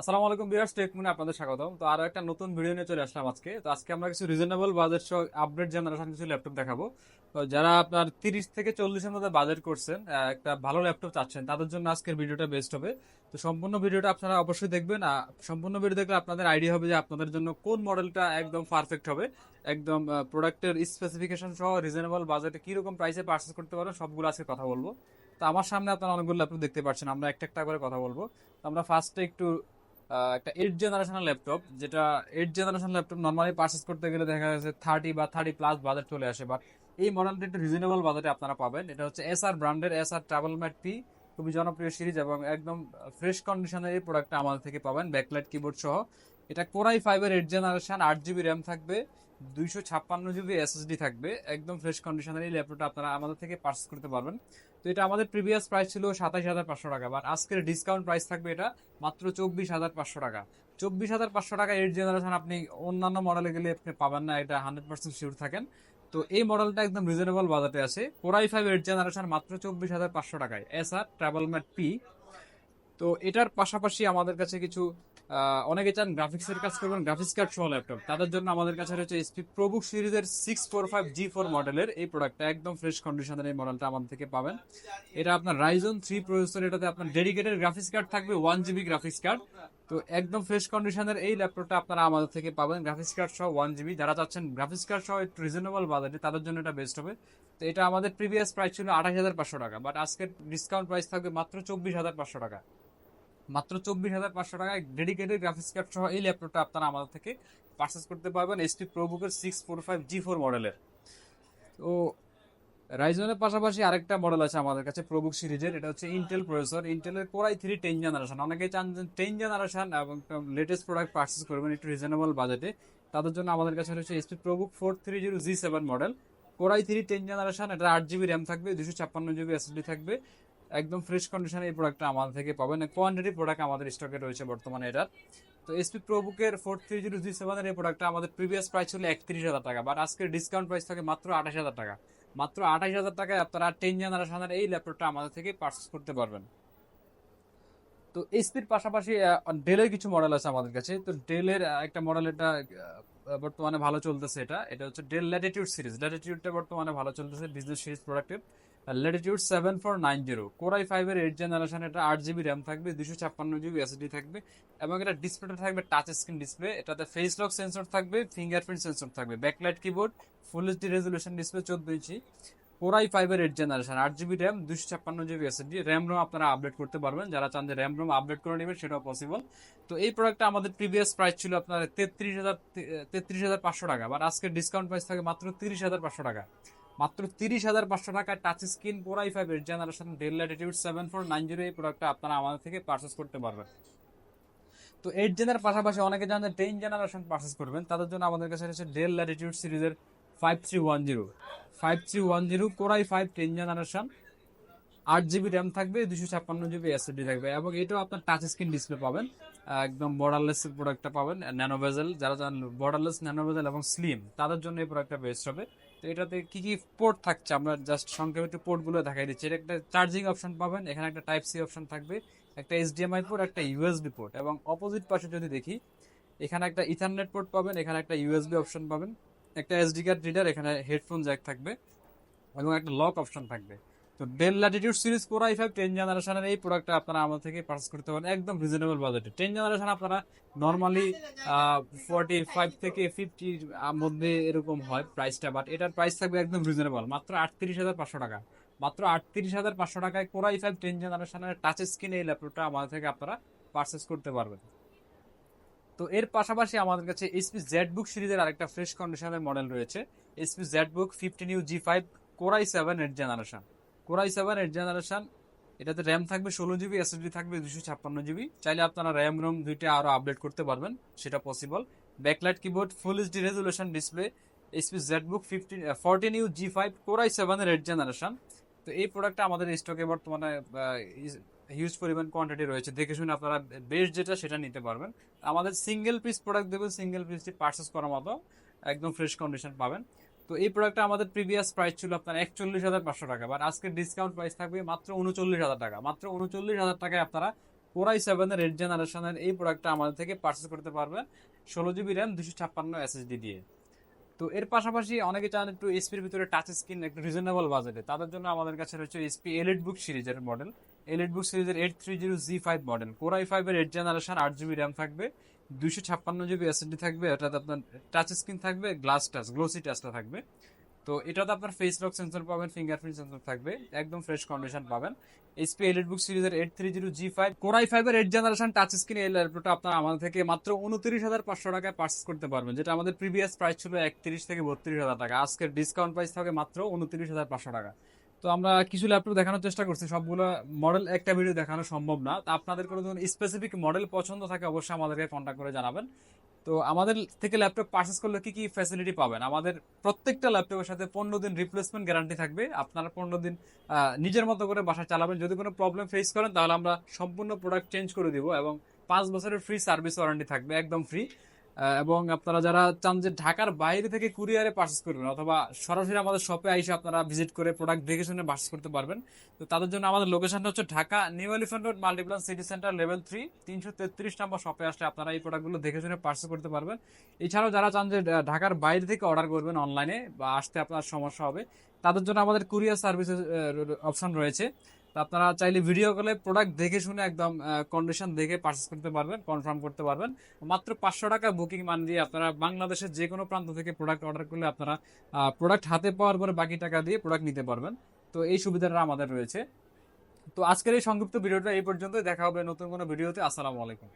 আসসালামু আলাইকুম বিয়ার্স টেকমুনে আপনাদের স্বাগতম। তো আরও একটা নতুন ভিডিও নিয়ে চলে আসলাম আজকে। তো আজকে আমরা কিছু রিজনেবল বাজেট সহ আপডেট জেনারেশন কিছু ল্যাপটপ দেখাবো। তো যারা আপনার তিরিশ থেকে চল্লিশের মধ্যে বাজেট করছেন একটা ভালো ল্যাপটপ চাচ্ছেন, তাদের জন্য আজকের ভিডিওটা বেস্ট হবে। তো সম্পূর্ণ ভিডিওটা আপনারা অবশ্যই দেখবেন। সম্পূর্ণ ভিডিও দেখলে আপনাদের আইডিয়া হবে যে আপনাদের জন্য কোন মডেলটা একদম পারফেক্ট হবে। একদম প্রোডাক্টের স্পেসিফিকেশন সহ রিজনেবল বাজেটে কীরকম প্রাইসে পারচেস করতে পারবেন, সবগুলো আজকে কথা বলব। তো আমার সামনে আপনারা অনেকগুলো ল্যাপটপ দেখতে পাচ্ছেন, আমরা একটা একটা করে কথা বলব। তো আমরা ফার্স্টে একটু একটা এইট জেনারেশনের ল্যাপটপ যেটা eight generation laptop normally purchase করতে গেলে দেখা যাচ্ছে থার্টি বা থার্টি প্লাস বাজেট চলে আসে বাট এই মডেলটা একটু রিজনেবল বাজেটে আপনারা পাবেন। এটা হচ্ছে এস আর ব্র্যান্ডের S R travel mate P খুবই জনপ্রিয় সিরিজ এবং একদম ফ্রেশ কন্ডিশনের এই প্রোডাক্টটা আমাদের থেকে পাবেন ব্যাকলাইট কিবোর্ড সহ। এটা কোরাই ফাইভের এইট জেনারেশন আট জিবি র্যাম থাকবে। দুইশো ছাপ্পান্ন জিবি এসএসডি থাকবে। একদম ফ্রেশ কন্ডিশনের এই ল্যাপটপটা আপনারা আমাদের থেকে পারচেস করতে পারবেন। তো এটা আমাদের প্রিভিয়াস প্রাইস ছিল সাতাশ হাজার পাঁচশো টাকা বাট আজকের ডিসকাউন্ট প্রাইস থাকবে এটা মাত্র চব্বিশ হাজার পাঁচশো টাকা। চব্বিশ হাজার পাঁচশো টাকা এইট জেনারেশন আপনি অন্যান্য মডেলে গেলে আপনি পাবেন না, এটা হান্ড্রেড পার্সেন্ট শিওর থাকেন। তো এই মডেলটা একদম রিজনেবল বাজারে আছে। কোরাই ফাইভ এইট জেনারেশন মাত্র চব্বিশ হাজার পাঁচশো টাকায় S R travel mate P তো এটার পাশাপাশি আমাদের কাছে কিছু অনেকে চান গ্রাফিক্সের কাজ করবেন গ্রাফিক্স কার্ড সহ ল্যাপটপ তাদের জন্য আমাদের কাছে রয়েছে এসপি প্রবুক সিরিজের six four five G four মডেলের এই প্রোডাক্টটা একদম ফ্রেশ কন্ডিশনের এই মডেলটা আমাদের থেকে পাবেন। এটা আপনার রাইজন থ্রি প্রসেসর এটাতে আপনার ডেডিকেটেড গ্রাফিক্স কার্ড থাকবে ওয়ান জিবি গ্রাফিক্স কার্ড তো একদম ফ্রেশ কন্ডিশনের এই ল্যাপটপটা আপনারা আমাদের থেকে পাবেন গ্রাফিক্স কার্ড সহ ওয়ান জিবি যারা চাচ্ছেন গ্রাফিক্স কার্ড সহ একটু রিজনেবল বাজেটে তাদের জন্য এটা বেস্ট হবে। তো এটা আমাদের প্রিভিয়াস প্রাইস ছিল আঠাশ হাজার পাঁচশো টাকা বাট আজকের ডিসকাউন্ট প্রাইস থাকবে মাত্র চব্বিশ হাজার পাঁচশো টাকা। মাত্র চব্বিশ হাজার পাঁচশো টাকায় ডেডিকেটেড গ্রাফিক্স কার্ড সহ এই ল্যাপটপটা আপনারা আমাদের থেকে পারচেস করতে পারবেন SP প্রোবুকের six four five G four মডেলের তো রাইজনের পাশাপাশি আরেকটা মডেল আছে আমাদের কাছে প্রবুক সিরিজের, এটা হচ্ছে ইন্টেল প্রসেসর ইন্টেলের core i three ten generation অনেকেই চান টেন জেনারেশন এবং লেটেস্ট প্রোডাক্ট পারচেস করবেন একটু রিজনেবল বাজেটে তাদের জন্য আমাদের কাছে রয়েছে S P ProBook four three zero G seven model core i three ten generation এটা আট জিবি র্যাম থাকবে দুশো ছাপ্পান্ন জিবি এসএসডি থাকবে। একদম ফ্রেশ কন্ডিশনে এই প্রোডাক্টটা আমাদের থেকে পাবেন। কোয়ান্টিটি প্রোডাক্ট আমাদের স্টকে রয়েছে বর্তমানে এটার। তো এসপি প্রবুকের ফোর থ্রি জিরো জি সেভেনের এই প্রোডাক্টটা আমাদের প্রিভিয়াস প্রাইস ছিল একত্রিশ হাজার টাকা বাট আজকের ডিসকাউন্ট প্রাইস থাকে মাত্র আঠাশ হাজার টাকা। মাত্র আঠাশ হাজার টাকায় আপনারা টেন জেনারেশনের এই ল্যাপটপটা আমাদের থেকে পারচেস করতে পারবেন। তো এসপির পাশাপাশি ডেলের কিছু মডেল আছে আমাদের কাছে। তো ডেলের একটা মডেল এটা বর্তমানে ভালো চলতেছে এটা। এটা হচ্ছে ডেল ল্যাটিটিউড সিরিজ ল্যাটিটিউডটা বর্তমানে ভালো চলতেছে বিজনেস সিরিজ প্রোডাক্টের Latitude seven four nine zero core i ফাইভের এইট জেনারেশন এটা আট জিবি র্যাম থাকবে দুশো ছাপ্পান্ন জিবি এসডি থাকবে এবং এটা ডিসপ্লেটা থাকবে টাচ স্ক্রিন ডিসপ্লে এটাতে ফেস লক সেন্সর থাকবে ফিঙ্গারপ্রিন্ট সেন্সর থাকবে backlight keyboard full HD resolution display চোদ্দ ইঞ্চি। কোরাই ফাইভের এইট জেনারেশন আট জিবি র্যাম দুশো ছাপ্পান্ন জিবি এসএসডি র্যাম রোম আপনারা আপডেট করতে পারবেন, যারা চান যে র্যাম রোম আপডেট করে নেবেন, সেটাও পসিবল তো এই প্রোডাক্টটা আমাদের প্রিভিয়াস প্রাইস ছিল আপনার তেত্রিশ হাজার তেত্রিশ হাজার পাঁচশো টাকা বাট আজকে ডিসকাউন্ট প্রাইস থাকে মাত্র তিরিশ হাজার পাঁচশো টাকা। মাত্র তিরিশ হাজার পাঁচশো টাকায় touch screen core i five eight generation Dell Latitude seven four nine zero এই প্রোডাক্টটা আপনারা আমাদের থেকে পারচেস করতে পারবেন। তো এইট জেনের পাশাপাশি অনেকে জানেন টেন জেনারেশন পারচেস করবেন, তাদের জন্য আমাদের কাছে রয়েছে ডেল ল্যাটিটিউড সিরিজের five three one zero five three one zero core i five ten generation আট জিবি র্যাম থাকবে দুশো ছাপ্পান্ন জিবি এসএসডি থাকবে এবং এটাও আপনার টাচ স্ক্রিন ডিসপ্লে পাবেন। একদম বর্ডারলেস প্রোডাক্টটা পাবেন ন্যানোভেজেল যারা চান বর্ডারলেস ন্যানো ভেজেল এবং স্লিম তাদের জন্য এই প্রোডাক্টটা বেস্ট হবে। তো এটাতে কি কি পোর্ট থাকছে? আমরা জাস্ট সংক্ষেপে একটু পোর্টগুলো দেখাই দিচ্ছি। এটা একটা চার্জিং অপশন পাবেন, এখানে একটা টাইপ সি অপশন থাকবে, একটা এইচডিএমআই পোর্ট একটা ইউএসবি পোর্ট এবং অপোজিট পাশে যদি দেখি, এখানে একটা ইথারনেট পোর্ট পাবেন, এখানে একটা ইউএসবি অপশন পাবেন, একটা এসডি কার্ড রিডার এখানে হেডফোন জ্যাক থাকবে এবং একটা লক অপশন থাকবে। তো Dell Latitude series four I five ten জেনারেশনের এই প্রোডাক্টটা আপনারা আমাদের থেকে পারচেস করতে পারেন একদম রিজনেবল বাজেটে টেন জেনারেশন আপনারা নর্মালি ফর্টি ফাইভ থেকে ফিফটির মধ্যে এরকম হয় প্রাইসটা বাট এটার প্রাইস থাকবে একদম রিজনেবল মাত্র আটত্রিশ হাজার পাঁচশো টাকা। মাত্র আটত্রিশ হাজার পাঁচশো টাকায় কোরাই ফাইভ টেন জেনারেশনের টাচ স্ক্রিন এই ল্যাপটপটা আমাদের থেকে আপনারা পারচেস করতে পারবেন। তো এর পাশাপাশি আমাদের কাছে এইচপি জেড বুক সিরিজের আরেকটা ফ্রেশ কন্ডিশনের মডেল রয়েছে। HP Z book fifteen U G five core i seven eight generation core i seven eight generation, এটাতে র্যাম থাকবে ষোলো জিবি এসএসডি থাকবে দুশো ছাপ্পান্ন জিবি চাইলে আপনারা র্যাম, রোম দুইটা আরও আপডেট করতে পারবেন, সেটা possible backlight keyboard full HD resolution display HP Z book fifteen fourteen U G five core i সেভেনের এইট জেনারেশন তো এই প্রোডাক্টটা আমাদের স্টকে বর্তমানে হিউজ পরিমাণ কোয়ান্টিটি রয়েছে। দেখে শুনে আপনারা বেস্ট যেটা, সেটা নিতে পারবেন। আমাদের সিঙ্গেল পিস প্রোডাক্ট দেবেন সিঙ্গেল পিসটি পারচেস করার মতো, একদম ফ্রেশ কন্ডিশন পাবেন। তো এই প্রোডাক্টটা আমাদের প্রিভিয়াস প্রাইস ছিল আপনার একচল্লিশ হাজার পাঁচশো টাকা বাট আজকে ডিসকাউন্ট প্রাইস থাকবে মাত্র উনচল্লিশ হাজার টাকা। মাত্র উনচল্লিশ হাজার টাকায় আপনারা কোরাই সেভেনের এইট জেনারেশনের এই প্রোডাক্টটা আমাদের থেকে পারচেস করতে পারবেন। ষোলো জিবি র্যাম দুশো ছাপ্পান্ন এসএসডি দিয়ে। তো এর পাশাপাশি অনেকে চান একটু এসপির ভিতরে টাচ স্ক্রিন একটু রিজনেবল বাজেটে তাদের জন্য আমাদের কাছে রয়েছে এসপি এলিট বুক সিরিজের মডেল এলিট বুক সিরিজের eight three zero G five model core i ফাইভের এইট জেনারেশন আট জিবি র্যাম থাকবে। দুশো ছাপ্পান্ন জিবি এসএসডি থাকবে এটাতে আপনার টাচ স্ক্রিন থাকবে গ্লাস টাচ গ্লোসি টাচটা থাকবে। তো এটাতে আপনার ফেস লক সেন্সর পাবেন ফিঙ্গারপ্রিন্ট সেন্সর থাকবে, একদম ফ্রেশ কন্ডিশন পাবেন। এইচপি বুক সিরিজের eight three zero G five core i ফাইভের এইট জেনারেশন টাচ স্ক্রিন এই ল্যাপটপটা আপনার আমাদের থেকে মাত্র উনত্রিশ হাজার পাঁচশো টাকায় পার্চেস করতে পারবেন, যেটা আমাদের প্রিভিয়াস প্রাইস ছিল একত্রিশ থেকে বত্রিশ হাজার টাকা। আজকের ডিসকাউন্ট প্রাইস থাকে মাত্র উনত্রিশ হাজার পাঁচশো টাকা। তো আমরা কিছু ল্যাপটপ দেখানোর চেষ্টা করছি। সবগুলো মডেল একটা ভিডিও দেখানো সম্ভব না। তো আপনাদের কোনো ধরনের স্পেসিফিক মডেল পছন্দ থাকে অবশ্যই আমাদেরকে কন্ট্যাক্ট করে জানাবেন। তো আমাদের থেকে ল্যাপটপ পারচেস করলে কি কি ফ্যাসিলিটি পাবেন? আমাদের প্রত্যেকটা ল্যাপটপের সাথে পনেরো দিন রিপ্লেসমেন্ট গ্যারান্টি থাকবে। আপনারা পনেরো দিন নিজের মতো করে বাসা চালাবেন। যদি কোনো প্রবলেম ফেস করেন, তাহলে আমরা সম্পূর্ণ প্রোডাক্ট চেঞ্জ করে দিব এবং পাঁচ বছরের ফ্রি সার্ভিস ওয়ারেন্টি থাকবে, একদম ফ্রি এবং আপনারা যারা চান যে ঢাকার বাইরে থেকে কুরিয়ারে পারচেস করবেন, অথবা সরাসরি আমাদের শপে আইসে আপনারা ভিজিট করে প্রোডাক্ট দেখে শুনে পারচেস করতে পারবেন, তো তাদের জন্য আমাদের লোকেশনটা হচ্ছে Dhaka new Elephant Road Multiplan city centre level three তিনশো তেত্রিশ নম্বর শপে আসলে আপনারা এই প্রোডাক্টগুলো দেখে শুনে পারচেস করতে পারবেন। এছাড়াও যারা চান যে ঢাকার বাইরে থেকে অর্ডার করবেন অনলাইনে বা আসতে আপনার সমস্যা হবে, তাদের জন্য আমাদের কুরিয়ার সার্ভিসের অপশন রয়েছে। তো আপনারা চাইলে ভিডিও কলে প্রোডাক্ট দেখে শুনে একদম কন্ডিশন দেখে পারচেস করতে পারবেন কনফার্ম করতে পারবেন। মাত্র পাঁচশো টাকা বুকিং মান দিয়ে আপনারা বাংলাদেশের যে কোনো প্রান্ত থেকে প্রোডাক্ট অর্ডার করলে আপনারা প্রোডাক্ট হাতে পাওয়ার পরে বাকি টাকা দিয়ে প্রোডাক্ট নিতে পারবেন। তো এই সুবিধাটা আমাদের রয়েছে। তো আজকের এই সংক্ষিপ্ত ভিডিওটা এই পর্যন্তই। দেখা হবে নতুন কোনো ভিডিওতে আসসালামু আলাইকুম।